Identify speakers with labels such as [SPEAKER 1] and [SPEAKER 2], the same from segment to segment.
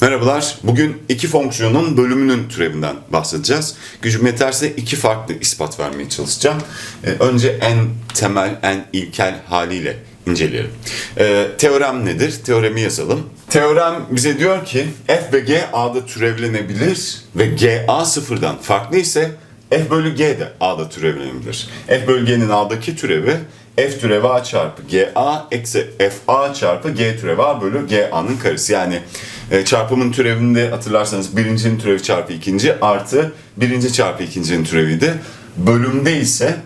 [SPEAKER 1] Merhabalar. Bugün iki fonksiyonun bölümünün türevinden bahsedeceğiz. Gücüm yeterse iki farklı ispat vermeye çalışacağım. Ee, önce en temel, en ilkel haliyle inceleyelim. Ee, teorem nedir? Teoremi yazalım. Teorem bize diyor ki f ve g a'da türevlenebilir ve g a sıfırdan farklı ise f bölü g de a'da türevlenebilir. f bölü g'nin a'daki türevi f türevi a çarpı g a eksi f a çarpı g türevi a bölü g a'nın karesi. Yani e, çarpımın türevinde hatırlarsanız birincinin türevi çarpı ikinci artı birinci çarpı ikincinin türeviydi. Bölümde ise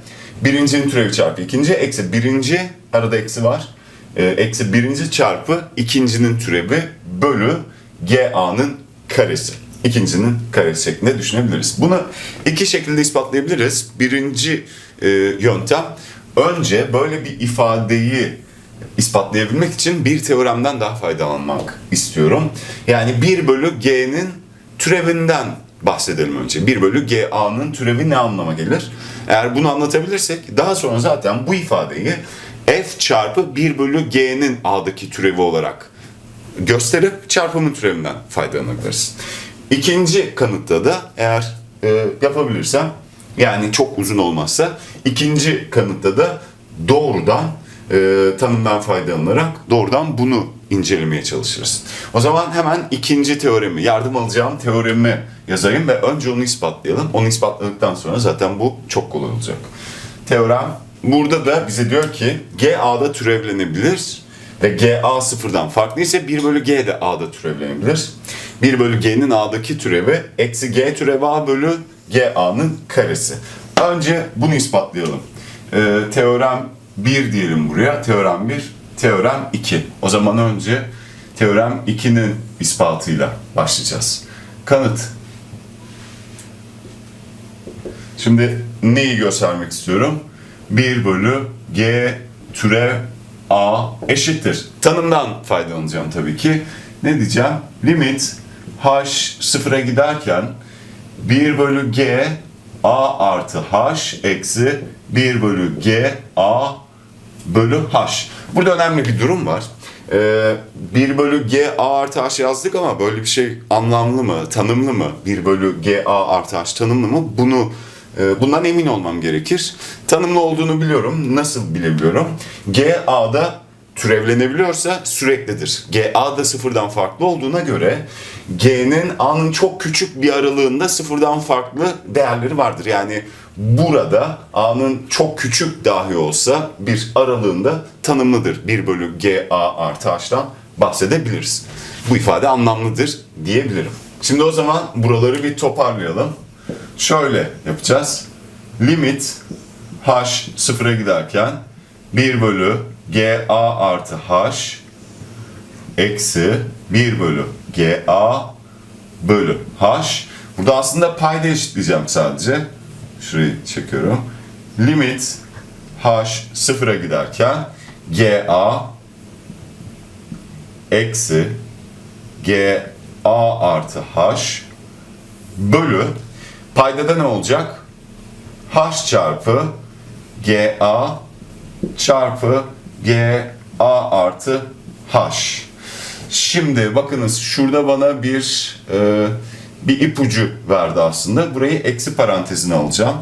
[SPEAKER 1] birincinin türevi çarpı ikinci eksi birinci arada eksi var. E, eksi birinci çarpı ikincinin türevi bölü g a'nın karesi. İkincinin karesi şeklinde düşünebiliriz. Bunu iki şekilde ispatlayabiliriz. Birinci e, yöntem önce böyle bir ifadeyi ispatlayabilmek için bir teoremden daha faydalanmak istiyorum. Yani 1 bölü g'nin türevinden bahsedelim önce. 1 bölü ga'nın türevi ne anlama gelir? Eğer bunu anlatabilirsek daha sonra zaten bu ifadeyi f çarpı 1 bölü g'nin a'daki türevi olarak gösterip çarpımın türevinden faydalanabiliriz. İkinci kanıtta da eğer e, yapabilirsem yani çok uzun olmazsa ikinci kanıtta da doğrudan e, tanımdan faydalanarak doğrudan bunu incelemeye çalışırız. O zaman hemen ikinci teoremi, yardım alacağım teoremi yazayım ve önce onu ispatlayalım. Onu ispatladıktan sonra zaten bu çok kolay olacak. Teorem burada da bize diyor ki G A'da türevlenebilir ve G A sıfırdan farklı ise 1 bölü G de A'da türevlenebilir. 1 bölü G'nin A'daki türevi eksi G türevi A bölü G A'nın karesi. Önce bunu ispatlayalım. Ee, teorem 1 diyelim buraya. Teorem 1, teorem 2. O zaman önce teorem 2'nin ispatıyla başlayacağız. Kanıt. Şimdi neyi göstermek istiyorum? 1 bölü G türev A eşittir. Tanımdan faydalanacağım tabii ki. Ne diyeceğim? Limit h sıfıra giderken 1 bölü G A artı H eksi 1 bölü G A bölü H. Burada önemli bir durum var. Ee, 1 bölü G A artı H yazdık ama böyle bir şey anlamlı mı, tanımlı mı? 1 bölü G A artı H tanımlı mı? Bunu e, bundan emin olmam gerekir. Tanımlı olduğunu biliyorum. Nasıl bilebiliyorum? G A'da türevlenebiliyorsa süreklidir. G A da sıfırdan farklı olduğuna göre G'nin A'nın çok küçük bir aralığında sıfırdan farklı değerleri vardır. Yani burada A'nın çok küçük dahi olsa bir aralığında tanımlıdır. 1 bölü G A artı H'tan bahsedebiliriz. Bu ifade anlamlıdır diyebilirim. Şimdi o zaman buraları bir toparlayalım. Şöyle yapacağız. Limit h sıfıra giderken 1 bölü g a artı h eksi 1 bölü g a bölü h. Burada aslında payda eşitleyeceğim sadece. Şurayı çekiyorum. Limit h sıfıra giderken g a eksi g a artı h bölü paydada ne olacak? h çarpı g a çarpı g a artı h. Şimdi bakınız şurada bana bir e, bir ipucu verdi aslında. Burayı eksi parantezine alacağım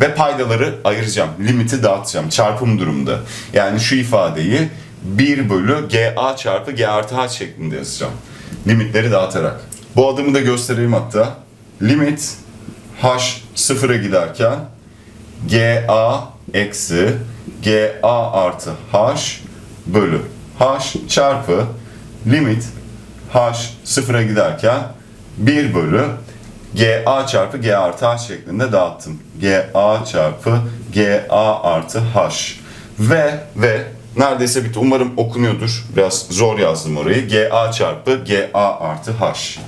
[SPEAKER 1] ve paydaları ayıracağım. Limiti dağıtacağım çarpım durumunda. Yani şu ifadeyi 1 bölü ga çarpı g artı h şeklinde yazacağım. Limitleri dağıtarak. Bu adımı da göstereyim hatta. Limit h sıfıra giderken ga eksi ga artı h bölü h çarpı limit h sıfıra giderken 1 bölü ga çarpı g artı h şeklinde dağıttım. ga çarpı ga artı h ve ve neredeyse bitti. Umarım okunuyordur. Biraz zor yazdım orayı. ga çarpı ga artı h.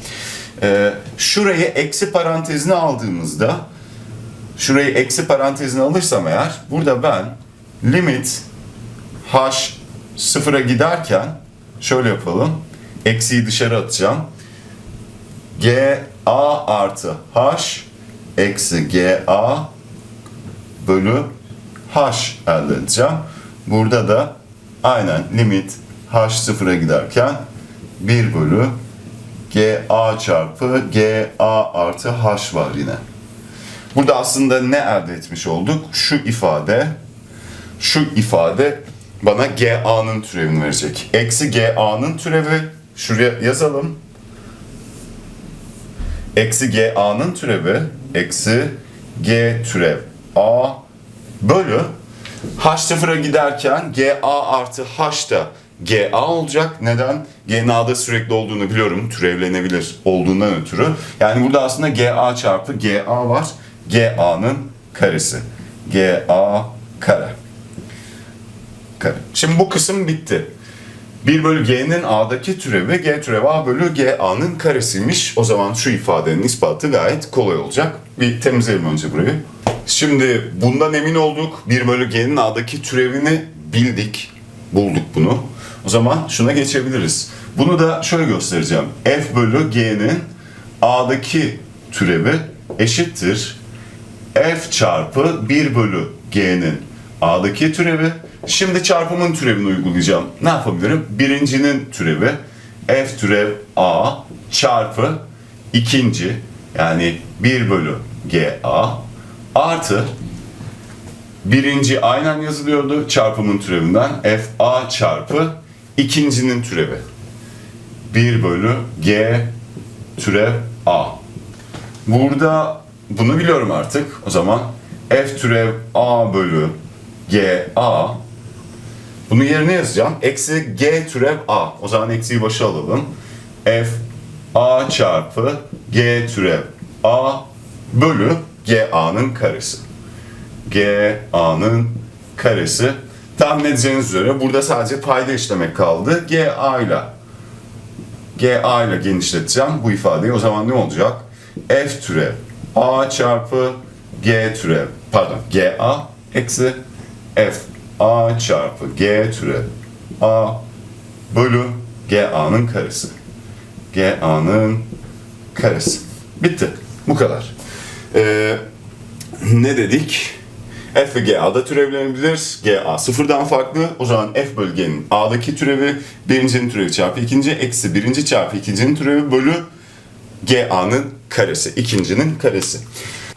[SPEAKER 1] Ee, şurayı eksi parantezine aldığımızda şurayı eksi parantezine alırsam eğer burada ben limit h sıfıra giderken şöyle yapalım. Eksiyi dışarı atacağım. g a artı h eksi g a bölü h elde edeceğim. Burada da aynen limit h sıfıra giderken 1 bölü GA çarpı GA artı H var yine. Burada aslında ne elde etmiş olduk? Şu ifade, şu ifade bana GA'nın türevini verecek. Eksi GA'nın türevi, şuraya yazalım. Eksi GA'nın türevi, eksi G türev A bölü H sıfıra giderken GA artı H da GA olacak. Neden? G'nin A'da sürekli olduğunu biliyorum. Türevlenebilir olduğundan ötürü. Yani burada aslında GA çarpı GA var. GA'nın karesi. GA kare. Şimdi bu kısım bitti. 1 bölü G'nin A'daki türevi G türevi A bölü GA'nın karesiymiş. O zaman şu ifadenin ispatı gayet kolay olacak. Bir temizleyelim önce burayı. Şimdi bundan emin olduk. 1 bölü G'nin A'daki türevini bildik. Bulduk bunu. O zaman şuna geçebiliriz. Bunu da şöyle göstereceğim. F bölü G'nin A'daki türevi eşittir. F çarpı 1 bölü G'nin A'daki türevi. Şimdi çarpımın türevini uygulayacağım. Ne yapabilirim? Birincinin türevi F türev A çarpı ikinci yani 1 bölü GA artı birinci aynen yazılıyordu çarpımın türevinden FA çarpı ikincinin türevi. 1 bölü G türev A. Burada bunu biliyorum artık. O zaman F türev A bölü G A bunu yerine yazacağım. Eksi G türev A. O zaman eksiği başa alalım. F A çarpı G türev A bölü G A'nın karesi. G A'nın karesi. Tahmin edeceğiniz üzere burada sadece payda işlemek kaldı. G A ile G A ile genişleteceğim bu ifadeyi. O zaman ne olacak? F türev A çarpı G türev pardon G A eksi F A çarpı G türev A bölü G A'nın karesi. G A'nın karesi. Bitti. Bu kadar. Ee, ne dedik? F ve GA'da türevlenebilir. GA sıfırdan farklı. O zaman F bölü G'nin A'daki türevi birincinin türevi çarpı ikinci eksi birinci çarpı ikincinin türevi bölü GA'nın karesi. ikincinin karesi.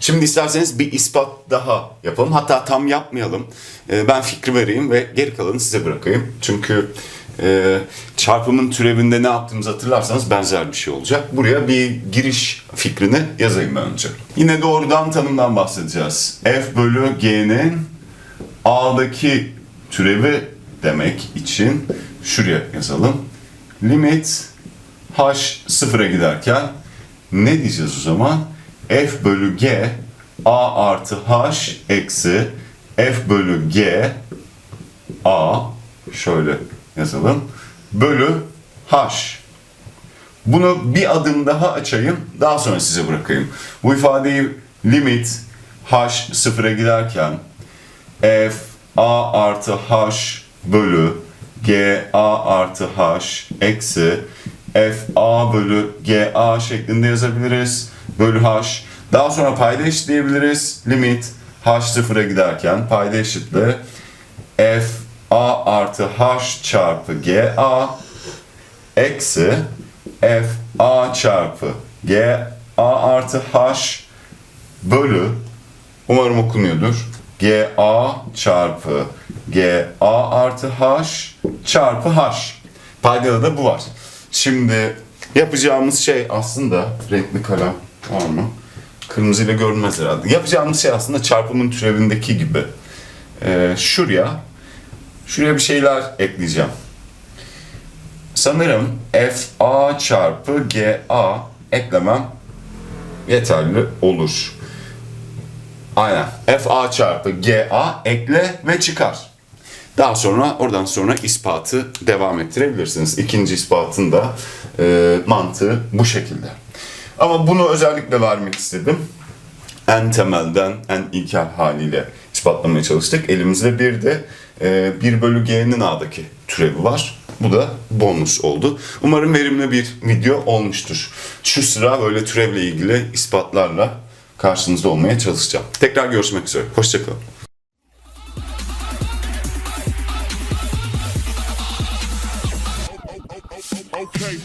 [SPEAKER 1] Şimdi isterseniz bir ispat daha yapalım. Hatta tam yapmayalım. Ee, ben fikri vereyim ve geri kalanı size bırakayım. Çünkü e, çarpımın türevinde ne yaptığımızı hatırlarsanız benzer bir şey olacak. Buraya bir giriş fikrini yazayım ben önce. Yine doğrudan tanımdan bahsedeceğiz. F bölü G'nin A'daki türevi demek için şuraya yazalım. Limit H sıfıra giderken ne diyeceğiz o zaman? F bölü G A artı H eksi F bölü G A şöyle yazalım. Bölü H. Bunu bir adım daha açayım. Daha sonra size bırakayım. Bu ifadeyi limit H sıfıra giderken F A artı H bölü G A artı H eksi F A bölü G A şeklinde yazabiliriz. Bölü H. Daha sonra payda eşitleyebiliriz. Limit H sıfıra giderken payda eşitle F A artı H çarpı G A eksi F A çarpı G A artı H bölü umarım okunuyordur. G A çarpı G A artı H çarpı H. Paydada da bu var. Şimdi yapacağımız şey aslında renkli kalem var mı? Kırmızıyla görünmez herhalde. Yapacağımız şey aslında çarpımın türevindeki gibi. Ee, şuraya şuraya bir şeyler ekleyeceğim. Sanırım F A çarpı G A eklemem yeterli olur. Aynen. F A çarpı G A ekle ve çıkar. Daha sonra oradan sonra ispatı devam ettirebilirsiniz. İkinci ispatın da e, mantığı bu şekilde. Ama bunu özellikle vermek istedim. En temelden, en ilkel haliyle ispatlamaya çalıştık. Elimizde bir de e, 1 bölü G'nin A'daki türevi var. Bu da bonus oldu. Umarım verimli bir video olmuştur. Şu sıra böyle türevle ilgili ispatlarla karşınızda olmaya çalışacağım. Tekrar görüşmek üzere. Hoşçakalın.
[SPEAKER 2] Okay.